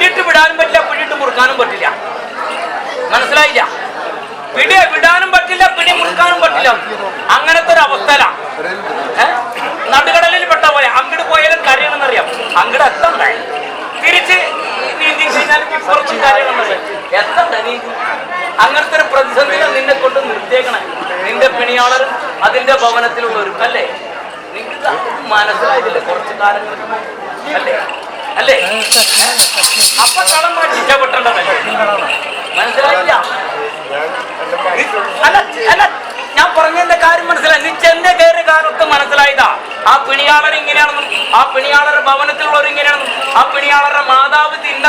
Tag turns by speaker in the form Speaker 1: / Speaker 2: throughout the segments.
Speaker 1: പിടിയിട്ട് വിടാനും പറ്റില്ല പിടിയിട്ട് മുറുക്കാനും പറ്റില്ല. മനസ്സിലായില്ല? പിടി വിടാനും പറ്റില്ല പിടി മുറുക്കാനും പറ്റില്ല. അങ്ങനത്തെ ഒരു അവസ്ഥല? നടുകടലിൽ പെട്ട പോലെ അങ്ങോട്ട് പോയാലും കരയണമെന്നറിയാം അങ്ങോട്ട് എത്തണ്ട തിരിച്ച് നീന്തി കുറച്ച് എത്തണ്ടേ നീ അങ്ങനത്തെ ഒരു പ്രതിസന്ധികൾ നിന്നെ കൊണ്ട് നിർത്തിയേക്കണേ. നിന്റെ പിണിയാളരും അതിന്റെ ഭവനത്തിലുള്ളവരും അല്ലേ? നിങ്ങൾക്ക് മനസ്സിലായില്ലേ കുറച്ച് കാലങ്ങൾക്ക്? അല്ലേ? അല്ലേ? അപ്പൊ കടം ശിക്ഷപ്പെട്ടണ്ടല്ലേ മനസ്സിലായില്ല? അല്ല അല്ല ഞാൻ പറഞ്ഞതിന്റെ കാര്യം മനസ്സിലായി. നീ ചെന്ന കയറിയ കാലത്ത് മനസ്സിലായതാ. ആ പിണിയാളർ ഇങ്ങനെയാണെന്നും ആ പിണിയാളരുടെ ഭവനത്തിലുള്ളവർ ഇങ്ങനെയാണെന്നും ആ പിണിയാളരുടെ മാതാവ് തിന്ന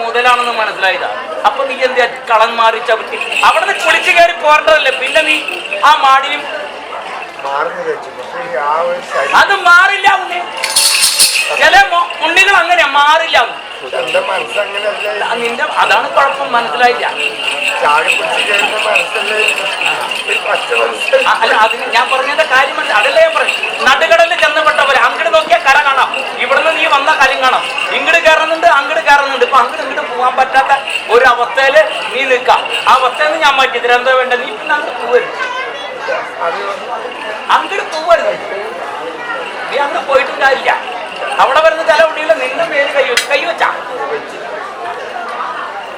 Speaker 1: മുതലാണെന്ന് മനസ്സിലായതാ. അപ്പൊ നീ എന്ത് കളം മാറി ചവിട്ടി? അവിടെ നിന്ന് കുളിച്ചു കയറി പോരേണ്ടതല്ലേ? പിന്നെ നീ ആ
Speaker 2: ശരീരം
Speaker 1: അത് മാറില്ല ഉണ്ണി. ചില ഉണ്ണികൾ അങ്ങനെയാ മാറില്ല. നിന്റെ അതാണ് കുഴപ്പം മനസ്സിലായില്ല. അല്ല അതിന് ഞാൻ പറഞ്ഞതിന്റെ കാര്യം അതല്ല ഞാൻ പറഞ്ഞു നടുകടലിൽ ചെന്നപ്പെട്ടവരെ അങ്ങോട്ട് നോക്കിയാൽ കര കാണാം. ഇവിടുന്ന് നീ വന്ന കാര്യം കാണാം. ഇങ്ങോട്ട് കയറുന്നുണ്ട് അങ്ങോട്ട് കയറുന്നുണ്ട്. ഇപ്പൊ അങ്ങോട്ട് ഇങ്ങോട്ട് പോകാൻ പറ്റാത്ത ഒരു അവസ്ഥയിൽ നീ നിൽക്കാം. ആ അവസ്ഥയിൽ നിന്ന് ഞാൻ മാറ്റി. തരാം എന്താ വേണ്ട? നീ പിന്നെ അങ്ങോട്ട് പോവരുത്.
Speaker 2: അങ്ങട്
Speaker 1: അങ്ങോട്ട് പോവരുത്. നീ അങ്ങോട്ട് പോയിട്ടും കാര്യമില്ല. അവിടെ വരുന്ന ചില ഉണ്ണിയില്ല നിന്റെ പേര് കൈ വെച്ച് കൈ വെച്ചാ?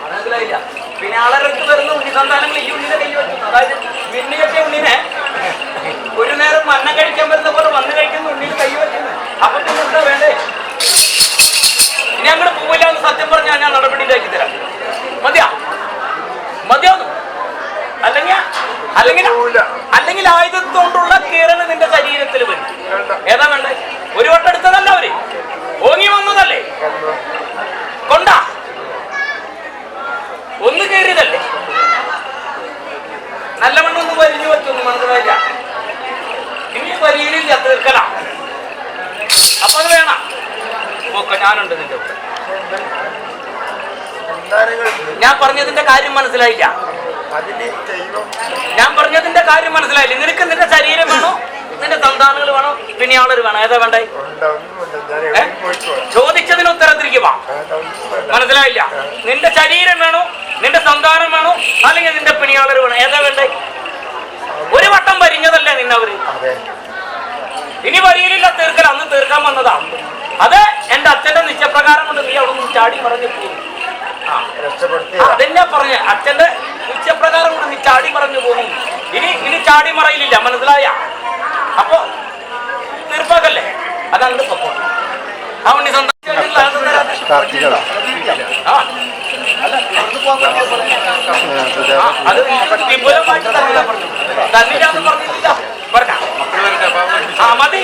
Speaker 1: മനസ്സിലായില്ല. പിന്നെ ആളരക്ക് വരുന്ന ഉണ്ണി സന്താനങ്ങൾ ഈ ഉണ്ണിനെ കൈ വെച്ചു അതായത് വിണ്ണിയൊക്കെ ഉണ്ണിനെ ഒരു നേരം മണ്ണ കഴിക്കാൻ വരുന്ന പോലെ വന്ന് കഴിക്കുന്ന ഉണ്ണിയിൽ കൈ വെക്കുന്നു. അപ്പൊ പിന്നെ എന്താ വേണ്ടേ? ഇനി അങ്ങോട്ട് പോവില്ല എന്ന് സത്യം പറഞ്ഞാൽ ഞാൻ നടപടിയിലാക്കി തരാം. മതിയാ? മതിയാവുന്നു അല്ലെങ്കിൽ അല്ലെങ്കിൽ അല്ലെങ്കിൽ ആയുധത്തോണ്ടുള്ള കീറൽ നിന്റെ ശരീരത്തിൽ വരും. ഏതാ വേണ്ടേ? ഒരു വട്ടം എടുത്തതല്ല അവർ? ഓങ്ങി വന്നതല്ലേ? കൊണ്ട. ഒന്ന് കയറിയതല്ലേ? നല്ല മണ്ണൊന്നും വലിഞ്ഞു വെച്ചൊന്നും മനസ്സിലായില്ല ഇനി വലിയിലില്ല തീർക്കല അപ്പൊ അത് വേണം. ഓക്കെ ഞാനുണ്ട് നിന്റെ കൂടെ. ഞാൻ പറഞ്ഞതിന്റെ കാര്യം മനസ്സിലായില്ല. ഞാൻ പറഞ്ഞതിന്റെ കാര്യം മനസ്സിലായില്ല. നിനക്ക് നിന്റെ ശരീരം വേണോ? നിന്റെ സന്താനങ്ങൾ വേണോ? പിന്നെ ആളൊരു വേണം? ഏതാ വേണ്ടേ? ചോദിച്ചതിന്
Speaker 2: ഉത്തരത്തിരിക്കുവാ.
Speaker 1: മനസ്സിലായില്ല? നിന്റെ ശരീരം വേണോ? നിന്റെ സന്താനം വേണോ? അല്ലെങ്കിൽ നിന്റെ പിണിയാളർ വേണോ? ഏതാ വേണ്ടേ? ഒരു വട്ടം വരിഞ്ഞതല്ലേ നിന്നവര്. ഇനി വരിയിലില്ല തീർക്കൽ അന്ന് തീർക്കാൻ വന്നതാ. അത് എന്റെ അച്ഛന്റെ നിശ്ചയപ്രകാരം കൊണ്ട് നീ അവിടെ നിന്ന് ചാടി പറഞ്ഞു പോകും അതെന്നെ പറഞ്ഞ. അച്ഛന്റെ നിശ്ചയപ്രകാരം കൊണ്ട് നീ ചാടി പറഞ്ഞു പോകും ഇനി ഇനി ചാടി മറയിലില്ല. മനസ്സിലായ? അപ്പൊ തീർപ്പാക്കല്ലേ അതാണ് പോലെ. ആ, അത് വിപുലമായിട്ട് തന്നെ പറഞ്ഞു. തന്നില്ലാന്ന് പറഞ്ഞിട്ടില്ല. പറഞ്ഞ. ആ മതി.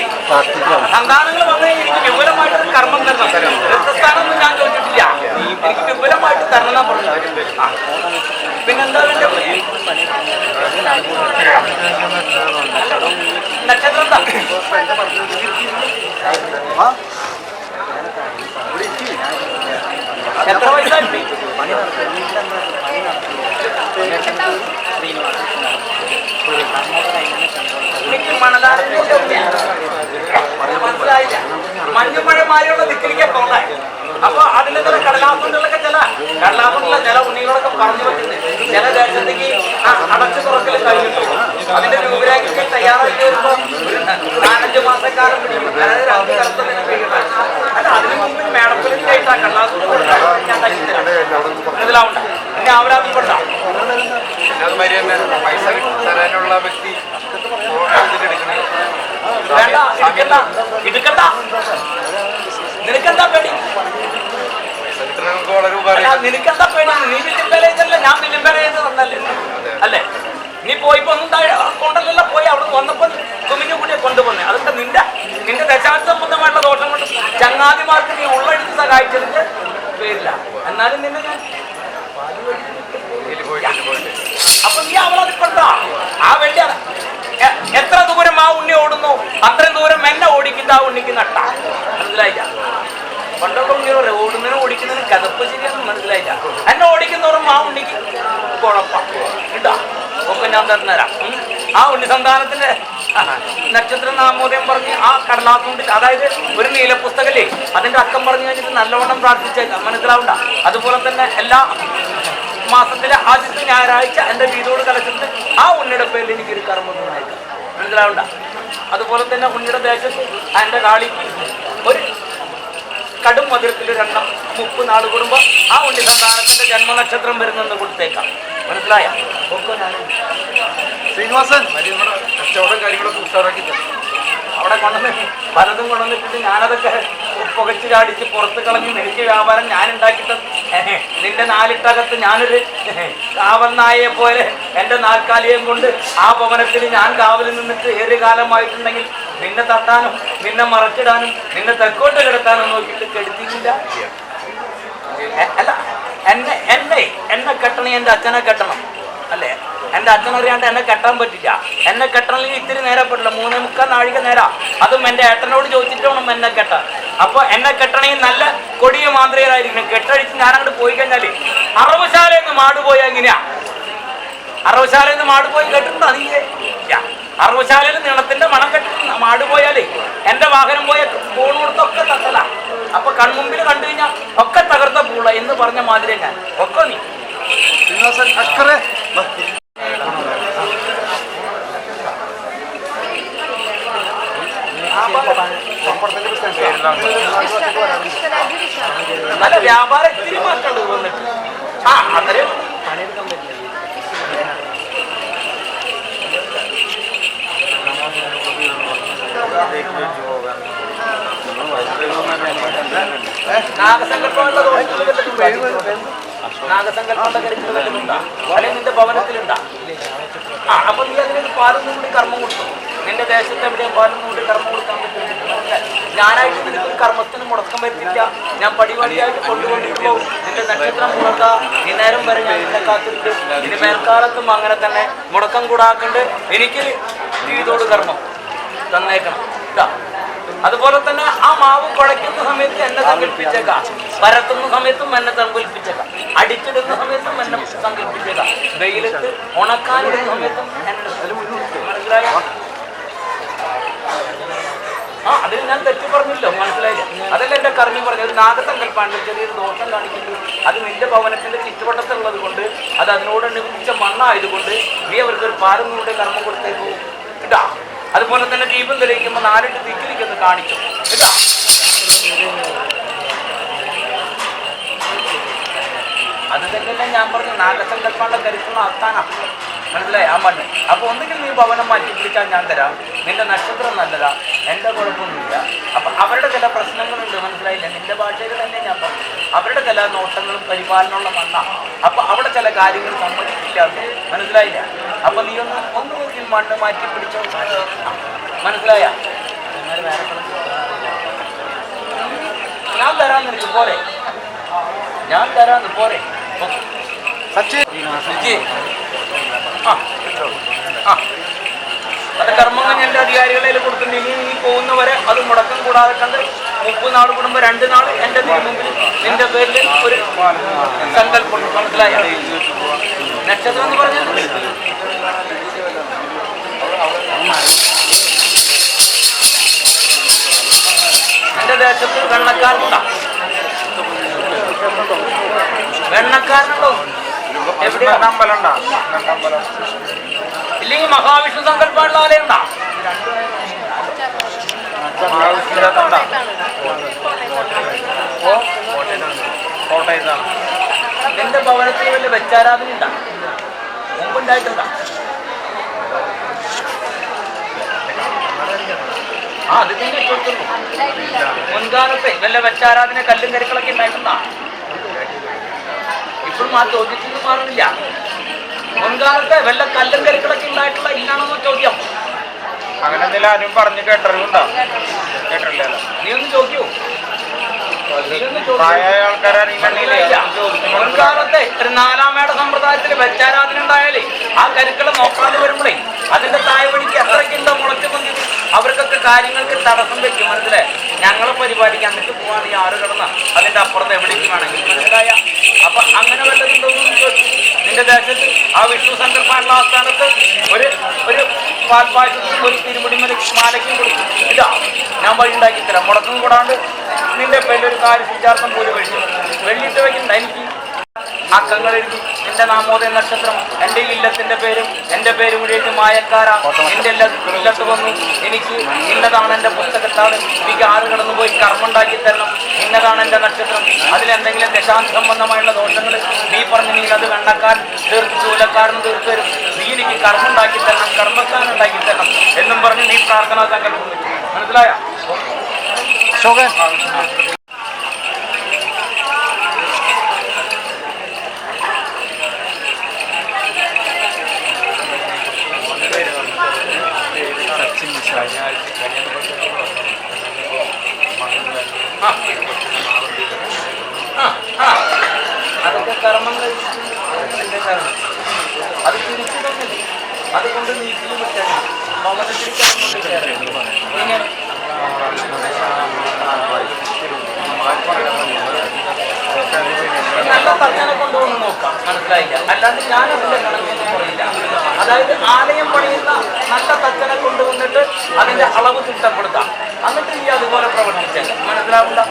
Speaker 1: സന്താനങ്ങൾ വന്നു എനിക്ക് വിപുലമായിട്ടൊരു കർമ്മം തരണം. രക്തസ്ഥാനമൊന്നും ഞാൻ ചോദിച്ചിട്ടില്ല. എനിക്ക് വിപുലമായിട്ട് തരണം പറഞ്ഞു. പിന്നെന്താ വേണ്ടത് നക്ഷത്രം എന്താ എത്ര വയസ്സായി എനിക്ക് മണലാരന്റെ മനസ്സിലായില്ല മഞ്ഞുമഴമാരിയുള്ള ദിക്കിലേക്ക് പോകാൻ അപ്പൊ അതിന്റെ ചില കടലാസുകൊണ്ടുള്ളൊക്കെ ചില കടലാസുകൊണ്ടുള്ള ചില ഉണ്ണികളൊക്കെ പറഞ്ഞു വെച്ചിട്ടുണ്ട് ചില ദേശത്തേക്ക് ആ അടച്ചു തുറക്കൽ കഴിഞ്ഞിട്ടു അതിന്റെ രൂപരേഖയ്ക്ക് തയ്യാറാക്കി വരുമ്പോ ഒരു നാലഞ്ച് മാസക്കാലം പിടിക്കും അതായത് രണ്ട് കറുത്ത നില വീഴുന്നത്. അല്ല അതിന് മുമ്പ് മേടപ്പലിന്റെ ആ കടലാസ് ഞാൻ ഉണ്ടാക്കി തരാം മനസ്സിലാവണ്ട എന്നെ ആവരാതിപ്പെട്ടാ
Speaker 3: അതുമാതിരി തന്നെ പൈസ തരാനുള്ള വ്യക്തി
Speaker 1: വേണ്ട എടുക്കണ്ട എടുക്കണ്ട. നിനക്കെന്താ പേടി? നിനക്കെന്താ പേടി? നീ വില്ലുംപേല ഞാൻ വില്ലുംപേല ചെയ്ത് തന്നല്ലേ അല്ലേ? നീ പോയിപ്പോ ഒന്നും താഴെ കൊണ്ടല്ലല്ലോ പോയി അവിടെ വന്നപ്പോ കുമിഞ്ഞു കൂടിയെ കൊണ്ടുപോന്നെ. അതൊക്കെ നിന്റെ നിന്റെ ദശാംശ സംബന്ധമായിട്ടുള്ള ദോഷം കൊണ്ട് ചങ്ങാതിമാർക്ക് നീ ഉള്ളെടുത്ത് സഹായിച്ചതിന്റെ പേരില്ല. എന്നാലും നിന്നെ ഞാൻ അപ്പൊ നീ അവളതിപ്പെട്ടാ ആ വെള്ളി എത്ര ദൂരം ആ ഉണ്ണി ഓടുന്നു? അത്രയും ദൂരം എന്നെ ഓടിക്കുന്ന ആ ഉണ്ണിക്ക് നട്ട. മനസ്സിലായില്ല? പണ്ടൊക്കെ ഉണ്ണി പറയാം ഓടുന്നതിനും ഓടിക്കുന്നതിനും കഥപ്പ് ശരിയാണെന്ന് മനസ്സിലായില്ല. എന്നെ ഓടിക്കുന്നവരും ആ ഉണ്ണിക്ക് കുഴപ്പം. ഇട്ടാ ഒക്കെ ഞാൻ തരുന്നതരാ. ആ ഉണ്ണി സന്താനത്തിന്റെ നക്ഷത്ര നാമോദയം പറഞ്ഞ് ആ കടലാസ് അതായത് ഒരു നീലപുസ്തകല്ലേ അതിന്റെ അക്കം പറഞ്ഞു കഴിഞ്ഞിട്ട് നല്ലവണ്ണം പ്രാർത്ഥിച്ചേക്കാം മനസ്സിലാവണ്ട. അതുപോലെ തന്നെ എല്ലാ മാസത്തിലെ ആദ്യത്തെ ഞായറാഴ്ച എന്റെ വീടോട് കലച്ചിട്ട് ആ ഉണ്ണിയുടെ പേരിൽ എനിക്ക് ഒരു കർമ്മം ഉണ്ടായിരിക്കാം മനസ്സിലാവണ്ട? അതുപോലെ തന്നെ ഉണ്ണിയുടെ ദേശത്ത് എന്റെ കാളിക്ക് ഒരു കടും മധുരത്തിൽ രണ്ടെണ്ണം മുപ്പ് നാട് കൂടുമ്പോൾ ആ ഉണ്ണി സന്താനത്തിന്റെ ജന്മനക്ഷത്രം വരുന്നെന്ന് കൊടുത്തേക്കാം. മനസ്സിലായ? ഒക്കെ ഞാൻ
Speaker 4: ശ്രീനിവാസൻ.
Speaker 3: കച്ചവടം കാര്യങ്ങളൊക്കെ ഉഷാറാക്കി തരും
Speaker 1: അവിടെ കൊണ്ടുവന്ന് പലതും കൊണ്ടുവന്നിട്ട് ഞാനതൊക്കെ പുകച്ച് ചാടിച്ച് പുറത്ത് കളഞ്ഞ് എനിക്ക് വ്യാപാരം ഞാൻ ഉണ്ടാക്കിയിട്ട് നിന്റെ നാലിട്ടകത്ത് ഞാനൊരു കാവൽ നായയെ പോലെ എന്റെ നാൽക്കാലിയും കൊണ്ട് ആ ഭവനത്തിൽ ഞാൻ കാവലിൽ നിന്നിട്ട് ഏറെ കാലമായിട്ടുണ്ടെങ്കിൽ നിന്നെ തട്ടാനും നിന്നെ മറച്ചിടാനും നിന്നെ തെക്കോട്ട് കിടത്താനും നോക്കിയിട്ട് കെടുത്തിയില്ല. അല്ല എന്നെ എന്നെ എന്നെ കെട്ടണം എന്റെ അച്ഛനെ കെട്ടണം. എന്റെ അച്ഛനറിയാണ്ട് എന്നെ കെട്ടാൻ പറ്റില്ല. എന്നെ കെട്ടണമെങ്കിൽ ഇത്തിരി നേരെ പറ്റില്ല മൂന്നേ മുക്കാൽ നാഴിക നേരാ. അതും എന്റെ ഏട്ടനോട് ചോദിച്ചിട്ട് വേണം എന്നെ കെട്ടാൻ. അപ്പൊ എന്നെ കെട്ടണമെങ്കിൽ നല്ല കൊടിയ മാന്ത്രികരായിരിക്കണം. കെട്ടഴിച്ച് ഞാൻ അങ്ങോട്ട് പോയി കഴിഞ്ഞാൽ അറവുശാലയിൽ നിന്ന് മാടുപോയാ എങ്ങനെയാ? അറവുശാലയിൽ നിന്ന് മാടുപോയി കെട്ടുണ്ടോ നീ. അറവുശാലയിൽ നീളത്തിന്റെ മണം കെട്ടി മാട് പോയാലേ എന്റെ വാഹനം പോയ ഫോൺ കൊടുത്തൊക്കെ തത്തല അപ്പൊ കൺമുമ്പിൽ കണ്ടു കഴിഞ്ഞാൽ ഒക്കെ തകർത്ത പൂള എന്ന് പറഞ്ഞ മാതിരി ഞാൻ ഒക്കെ നീ
Speaker 4: ശ്രീനിവാസൻ അക്കറെ വാ.
Speaker 1: നല്ല വ്യാപാരം ഇത്തിരി മാറ്റമുണ്ട് വന്നിട്ട്. ആ അത്രയും പണിയെടുക്കാൻ പറ്റില്ല. നിന്റെ ഭവനത്തിലുണ്ടാ? അപ്പൊ നീ അതിനൊരു പാലൊന്നും കൂടി കർമ്മം കൊടുത്തു? നിന്റെ ദേശത്ത് എവിടെയും പാലൊന്നും കൂടി കർമ്മം കൊടുക്കാൻ പറ്റും ഞാനായിട്ട് നിനക്ക് കർമ്മത്തിന് മുടക്കം വരുത്തില്ല ഞാൻ പടിപടിയായിട്ട് കൊണ്ടുകൊണ്ടിട്ട് പോകും നിന്റെ നക്ഷത്രം മുടക്ക ഈ നേരം വരെ ഞാൻ നിന്നെ കാത്തിട്ടുണ്ട് ഇനി മേൽക്കാലത്തും അങ്ങനെ തന്നെ മുടക്കം കൂടാക്കണ്ട്. എനിക്ക് ചെയ്തോട് കർമ്മം. തന്നേക്കണം. അതുപോലെ തന്നെ ആ മാവ് കുഴയ്ക്കുന്ന സമയത്ത് എന്നെ സങ്കല്പിച്ചേക്കാം. പരത്തുന്ന സമയത്തും എന്നെ സങ്കല്പിച്ചേക്കാം. അടിച്ചിടുന്ന സമയത്തും എന്നെ സങ്കല്പിച്ചേക്കാം. വെയിലത്ത് ഉണക്കാനിടുന്ന സമയത്തും എന്നെ മനസ്സിലായോ ആ അത് ഞാൻ തെറ്റു പറഞ്ഞില്ലോ മനസ്സിലായില്ല? അതല്ല എന്റെ കർമ്മി പറഞ്ഞത്? നാഗസങ്കല്പാണ് ചെറിയൊരു ദോഷം കാണിക്കുന്നു. അത് നിന്റെ ഭവനത്തിന്റെ ചുറ്റുവട്ടത്തുള്ളത് കൊണ്ട് അത് അതിനോട് അനുഭവിച്ച മണ്ണായതുകൊണ്ട് നീ അവർക്ക് ഒരു പാരങ്ങളുടെ കർമ്മം കൊടുത്തേക്കു. കേട്ടാ അതുപോലെ തന്നെ ദീപം തെളിയിക്കുമ്പോൾ നാലിട്ട് തിക്കിലിക്കുന്നു കാണിച്ചു കേട്ടാ അത് തന്നെയല്ലേ ഞാൻ പറഞ്ഞു നാഗസങ്കല്പമുള്ള കരുത്തുള്ള അത്താന മനസ്സിലായി? ആ മണ്ണ്. അപ്പൊ ഒന്നുകിൽ നീ ഭവനം മാറ്റി പിടിച്ചാൽ ഞാൻ തരാം. നിന്റെ നക്ഷത്രം നല്ലതാ. എന്റെ കുഴപ്പമൊന്നുമില്ല. അപ്പൊ അവരുടെ ചില പ്രശ്നങ്ങളുണ്ട് മനസ്സിലായില്ല? നിന്റെ ഭാഷയിൽ തന്നെ ഞാൻ പറഞ്ഞു. അവരുടെ ചില നോട്ടങ്ങളും പരിപാലനമുള്ള മണ്ണ അപ്പൊ അവിടെ ചില കാര്യങ്ങൾ സമ്മതിക്കില്ല എന്ന്. മനസ്സിലായില്ല? അപ്പൊ നീ ഒന്ന് ഒന്ന് നോക്കി മണ്ണ് മാറ്റി പിടിച്ചോ? മനസ്സിലായ? ഞാൻ തരാൻ നിനക്ക് പോരെ. ഞാൻ തരാന്ന് പോരെ. സച്ചി
Speaker 4: സച്ചിൻ.
Speaker 1: ആ. ആ. അത് കർമ്മങ്ങൾ എന്റെ അധികാരികളിൽ കൊടുത്തിട്ട് ഇനി നീ പോകുന്നവരെ അത് മുടക്കം കൂടാതെ കണ്ട് മുപ്പത് നാൾ കൂടുമ്പോൾ രണ്ട് നാൾ എന്റെ മുമ്പിൽ നിന്റെ പേരിൽ ഒരു സങ്കല്പം മനസ്സിലായ? നക്ഷത്രം എന്ന് പറഞ്ഞാൽ എന്റെ ദേശത്ത് വെണ്ണക്കാരനുണ്ടാ വെണ്ണക്കാരനുണ്ടോ എവിടെയാ?
Speaker 3: അമ്പലം അമ്പലം
Speaker 1: ഇല്ലെങ്കിൽ മഹാവിഷ്ണു സങ്കല്പമുള്ള ആലയം
Speaker 3: കോട്ടയത്താണ്.
Speaker 1: എന്റെ ഭവനത്തിൽ വല്ല വെച്ചാരാധന ഉണ്ടാ? മുൻകാലത്തെ വല്ല വെച്ചാരാധന കല്ലും കരുക്കളൊക്കെ ഉണ്ടായിട്ടുണ്ടാ? ഇപ്പോഴും ആ ചോദ്യത്തിൽ നിന്ന് മാറുന്നില്ല. മുൻകാലത്തെ വല്ല കല്ലും കരുക്കളൊക്കെ ഉണ്ടായിട്ടുള്ള ഇല്ലാണെന്നോ ചോദ്യം?
Speaker 3: അങ്ങനെ എന്തെങ്കിലും ആരും പറഞ്ഞു കേട്ടറിവുണ്ടോ കേട്ടില്ല
Speaker 1: നീ ഒന്ന് ചോദിക്കൂ. മുൻകാലത്തെ ഒരു നാലാമേട സമ്പ്രദായത്തിൽ വെച്ചാരാധന ഉണ്ടായാലേ ആ കരുക്കളെ നോക്കാതെ വരുമ്പോഴേ അതിന്റെ തായ്വഴിക്ക് എത്രയ്ക്കുണ്ടോ മുളച്ചു അവർക്കൊക്കെ കാര്യങ്ങൾക്ക് തടസ്സം വെക്കും മനസ്സിലെ ഞങ്ങളെ പരിപാടിക്ക് അങ്ങോട്ട് പോവാണെങ്കിൽ ആറ് കിടന്ന. അതിന്റെ അപ്പുറത്ത് വേണമെങ്കിൽ മനസ്സിലായ. അപ്പൊ അങ്ങനെ വേണ്ടതുണ്ടോ നിന്റെ ദേശത്ത് ആ വിഷ്ണു സങ്കല്പാനുള്ള ആസ്ഥാനത്ത് ഒരു ഒരു പാൽപ്പായസത്തിനും ഒരു തിരുമുടിമല മാലയ്ക്കും കൊടുത്തു. ഇതാ ഞാൻ വഴി ഉണ്ടാക്കി തരാം. മുടക്കം കൂടാണ്ട് നിന്റെ പേരിൽ ഒരു കാര്യം സിദ്ധാർത്ഥം പോലും കഴിച്ചു വെള്ളിയിട്ട് വയ്ക്കുന്ന എനിക്ക് അക്കങ്ങൾ എഴുതി എന്റെ നാമോദയ നക്ഷത്രം എന്റെ ഇല്ലത്തിന്റെ പേരും എന്റെ പേരും കൂടി എഴുതി മായക്കാര എന്റെ ഇല്ലത്ത് വന്നു. എനിക്ക് ഇന്നതാണ് എന്റെ പുസ്തകത്താണ് എനിക്ക് ആറ് കടന്നു പോയി കർമ്മം ഉണ്ടാക്കി തരണം. ഇന്നതാണ് എന്റെ നക്ഷത്രം. അതിലെന്തെങ്കിലും ദശാന്ത സംബന്ധമായുള്ള ദോഷങ്ങൾ നീ പറഞ്ഞു നീ അത് കണ്ടക്കാൻ തീർത്ത് ചൂലക്കാരൻ തീർത്തരും നീ എനിക്ക് കർമ്മം ഉണ്ടാക്കി തരണം കർമ്മസ്ഥാനം ഉണ്ടാക്കി തരണം എന്നും പറഞ്ഞ് നീ പ്രാർത്ഥനാ സങ്കല്പം മനസ്സിലായ ആ. ആ, ആ. അതൊക്കെ കർമ്മം കഴിച്ചിട്ട് അതിന്റെ കർമ്മം. അത് തിരിച്ചു തന്നില്ല അത് കൊണ്ട് നീക്കി വിട്ടാൽ ഭവനത്തിൽ കർമ്മം കൊണ്ട് കയറണം. ഇങ്ങനെ നല്ല തച്ചനെ കൊണ്ടുവന്ന് നോക്കാം മനസ്സിലായില്ല അല്ലാതെ ഞാൻ അതിന്റെ കണക്കൊന്നും പറയില്ല അതായത് ആലയം പണിയുന്ന നല്ല തച്ചനെ കൊണ്ടുവന്നിട്ട് അതിന്റെ അളവ് തിട്ടപ്പെടുത്താം. എന്നിട്ട് ഈ അതുപോലെ പ്രവർത്തിച്ചാൽ മനസ്സിലാവില്ല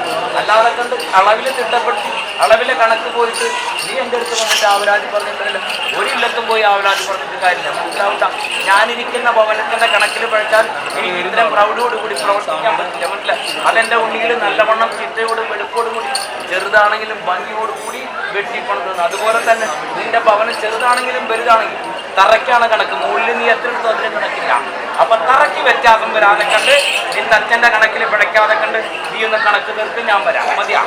Speaker 1: അല്ലാതെ കണ്ട് അളവിൽ തിട്ടപ്പെടുത്തി അളവിലെ കണക്ക് പോയിട്ട് നീ എന്റെ അടുത്ത് വന്നിട്ട് ആവരാജ് പറഞ്ഞിട്ടില്ല ഒരു ഇല്ലത്തും പോയി ആവരാജ് പറഞ്ഞിട്ട് കാര്യമില്ല. മനസ്സിലാവില്ല ഞാനിരിക്കുന്ന ഭവനത്തിന്റെ കണക്കിൽ പഴിച്ചാൽ എനിക്ക് ഇത്തരം പ്രൗഢോടുകൂടി പ്രവർത്തിക്കാൻ പറ്റില്ല. മനസ്സിലായി അതെന്റെ ഉള്ളിൽ നല്ലവണ്ണം ചിട്ടയോടും വെളുപ്പോടും കൂടി ചെറുതാണെങ്കിലും ഭംഗിയോടുകൂടി കൂടി വെട്ടിപ്പണിതുന്നു അതുപോലെ തന്നെ നിന്റെ ഭവനം ചെറുതാണെങ്കിലും വലുതാണെങ്കിലും തറയ്ക്കാണ് കണക്ക്. മുകളിൽ നീ എത്ര അതിന് കണക്കില്ല. അപ്പൊ തറയ്ക്ക് വ്യത്യാസം വരാതെ കണ്ട് നിന്റെ അച്ഛന്റെ കണക്കിൽ പിഴയ്ക്കാതെ കണ്ട് നീ ഒന്ന് കണക്ക് തീർക്ക് ഞാൻ വരാം. മതിയാ.